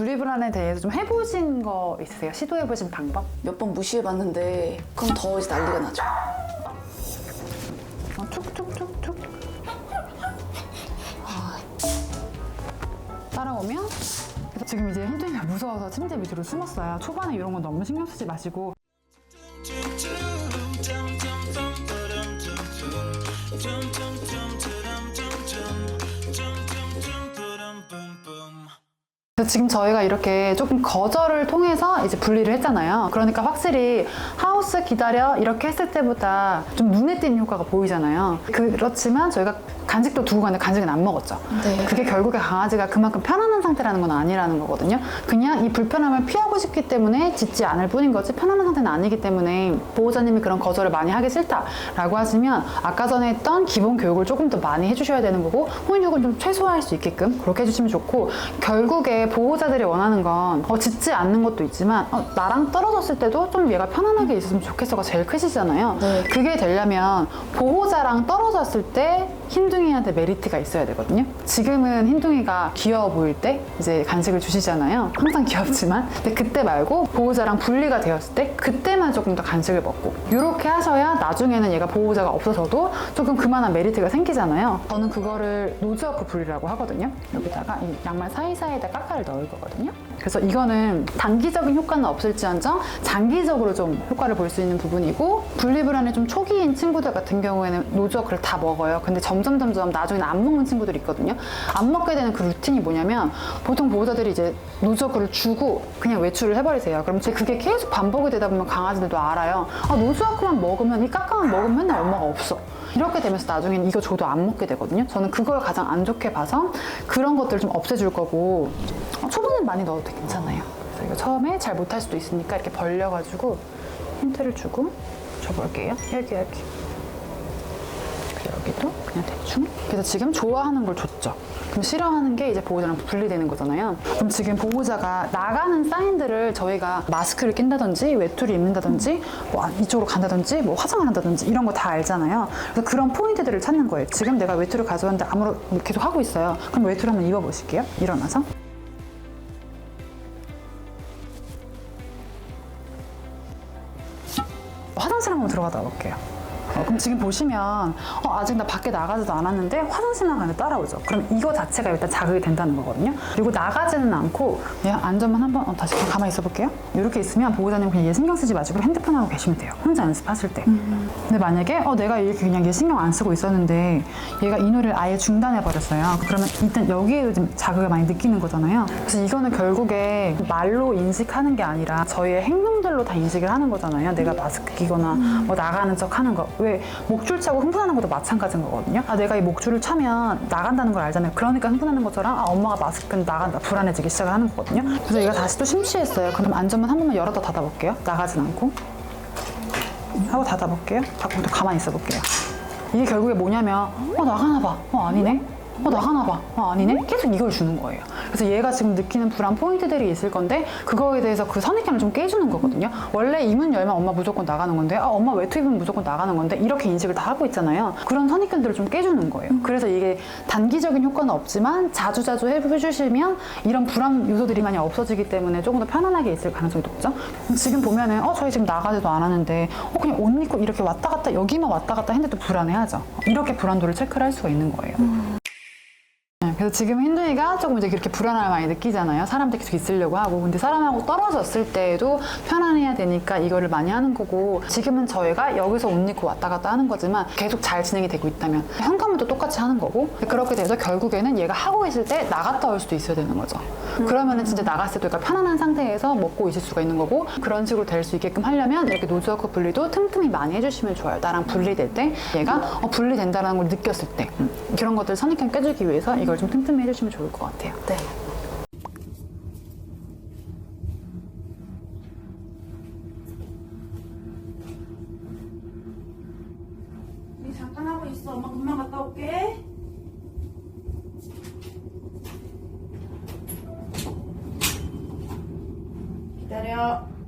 분리불안에 대해서 좀 해보신 거 있으세요? 시도해보신 방법? 몇 번 무시해봤는데 그럼 더 이제 난리가 나죠. 어, 툭툭툭툭. 아. 따라오면 그래서 지금 이제 흰둥이가 무서워서 침대 밑으로 숨었어요. 초반에 이런 건 너무 신경 쓰지 마시고 그래서 지금 저희가 이렇게 조금 거절을 통해서 이제 분리를 했잖아요. 그러니까 확실히 하우스 기다려 이렇게 했을 때보다 좀 눈에 띄는 효과가 보이잖아요. 그렇지만 저희가 간식도 두고 갔는데 간식은 안 먹었죠. 네. 그게 결국에 강아지가 그만큼 편안한 상태라는 건 아니라는 거거든요. 그냥 이 불편함을 피하고 싶기 때문에 짖지 않을 뿐인 거지 편안한 상태는 아니기 때문에 보호자님이 그런 거절을 많이 하기 싫다라고 하시면 아까 전에 했던 기본 교육을 조금 더 많이 해주셔야 되는 거고 훈육은 좀 최소화할 수 있게끔 그렇게 해주시면 좋고 결국에 보호자들이 원하는 건 어, 짖지 않는 것도 있지만 어, 나랑 떨어졌을 때도 좀 얘가 편안하게 있었으면 좋겠어가 제일 크시잖아요. 네. 그게 되려면 보호자랑 떨어졌을 때 흰둥이한테 메리트가 있어야 되거든요. 지금은 흰둥이가 귀여워 보일 때 이제 간식을 주시잖아요. 항상 귀엽지만. 근데 그때 말고 보호자랑 분리가 되었을 때 그때만 조금 더 간식을 먹고. 이렇게 하셔야 나중에는 얘가 보호자가 없어서도 조금 그만한 메리트가 생기잖아요. 저는 그거를 노즈워크 분리라고 하거든요. 여기다가 이 양말 사이사이에다 까까를 넣을 거거든요. 그래서 이거는 단기적인 효과는 없을지언정 장기적으로 좀 효과를 볼 수 있는 부분이고 분리불안의 좀 초기인 친구들 같은 경우에는 노즈워크를 다 먹어요. 근데 점점 점점 나중에는 안 먹는 친구들이 있거든요. 안 먹게 되는 그 루틴이 뭐냐면 보통 보호자들이 이제 노즈워크를 주고 그냥 외출을 해버리세요. 그럼 제 그게 계속 반복이 되다 보면 강아지들도 알아요. 아 노즈워크만 먹으면 이 까까만 먹으면 맨날 엄마가 없어. 이렇게 되면서 나중엔 이거 줘도 안 먹게 되거든요. 저는 그걸 가장 안 좋게 봐서 그런 것들을 좀 없애줄 거고 어, 초반엔 많이 넣어도 괜찮아요. 그래서 이거 처음에 잘 못할 수도 있으니까 이렇게 벌려가지고 힌트를 주고 줘볼게요. 여기 여기. 여기도 그냥 대충. 그래서 지금 좋아하는 걸 줬죠. 그럼 싫어하는 게 이제 보호자랑 분리되는 거잖아요. 그럼 지금 보호자가 나가는 사인들을 저희가 마스크를 낀다든지 외투를 입는다든지 뭐 이쪽으로 간다든지 뭐 화장을 한다든지 이런 거 다 알잖아요. 그래서 그런 포인트들을 찾는 거예요. 지금 내가 외투를 가져왔는데 아무런 뭐 계속 하고 있어요. 그럼 외투를 한번 입어보실게요. 일어나서. 화장실 한번 들어가다 볼게요. 어, 그럼 지금 보시면 어, 아직 나 밖에 나가지도 않았는데 화장실만 가는데 따라오죠. 그럼 이거 자체가 일단 자극이 된다는 거거든요. 그리고 나가지는 않고 그냥 안전만 한번 어, 다시 가만히 있어 볼게요. 이렇게 있으면 보호자님 그냥 얘 신경 쓰지 마시고 핸드폰 하고 계시면 돼요. 혼자 연습하실 때. 근데 만약에 어, 내가 이렇게 그냥 얘 신경 안 쓰고 있었는데 얘가 이 노래를 아예 중단해 버렸어요. 그러면 일단 여기에 좀 자극을 많이 느끼는 거잖아요. 그래서 이거는 결국에 말로 인식하는 게 아니라 저희의 행동들로 다 인식을 하는 거잖아요. 내가 마스크 끼거나 뭐 나가는 척 하는 거. 왜 목줄 차고 흥분하는 것도 마찬가지인 거거든요. 아, 내가 이 목줄을 차면 나간다는 걸 알잖아요. 그러니까 흥분하는 것처럼 아, 엄마가 마스크는 나간다. 불안해지기 시작을 하는 거거든요. 그래서 얘가 다시 또 심취했어요. 그럼 안전만 한 번만 열었다 닫아볼게요. 나가진 않고. 하고 닫아볼게요. 닫고 또 가만히 있어 볼게요. 이게 결국에 뭐냐면 어 나가나 봐. 어 아니네. 어 나가나 봐. 어 아니네. 계속 이걸 주는 거예요. 그래서 얘가 지금 느끼는 불안 포인트들이 있을 건데 그거에 대해서 그 선입견을 좀 깨주는 거거든요. 원래 이문 열면 엄마 무조건 나가는 건데 아 엄마 외투 입으면 무조건 나가는 건데 이렇게 인식을 다 하고 있잖아요. 그런 선입견들을 좀 깨주는 거예요. 그래서 이게 단기적인 효과는 없지만 자주자주 해주시면 이런 불안 요소들이 많이 없어지기 때문에 조금 더 편안하게 있을 가능성이 높죠. 지금 보면은 어 저희 지금 나가지도 않았는데 어 그냥 옷 입고 이렇게 왔다 갔다 여기만 왔다 갔다 했는데도 불안해하죠. 이렇게 불안도를 체크를 할 수가 있는 거예요. 네, 그래서 지금 흰둥이가 조금 이제 그렇게 불안함을 많이 느끼잖아요. 사람들 계속 있으려고 하고. 근데 사람하고 떨어졌을 때에도 편안해야 되니까 이거를 많이 하는 거고. 지금은 저희가 여기서 옷 입고 왔다 갔다 하는 거지만 계속 잘 진행이 되고 있다면 현관문도 똑같이 하는 거고. 그렇게 돼서 결국에는 얘가 하고 있을 때 나갔다 올 수도 있어야 되는 거죠. 그러면은 진짜 나갔을 때도 그러니까 편안한 상태에서 먹고 있을 수가 있는 거고. 그런 식으로 될 수 있게끔 하려면 이렇게 노즈워크 분리도 틈틈이 많이 해주시면 좋아요. 나랑 분리될 때 얘가 어, 분리된다는 걸 느꼈을 때. 음, 그런 것들 선입견 깨주기 위해서 이걸 좀 틈틈이 해주시면 좋을 것 같아요. 네. 우리 잠깐 하고 있어. 엄마 금방 갔다 올게. 기다려.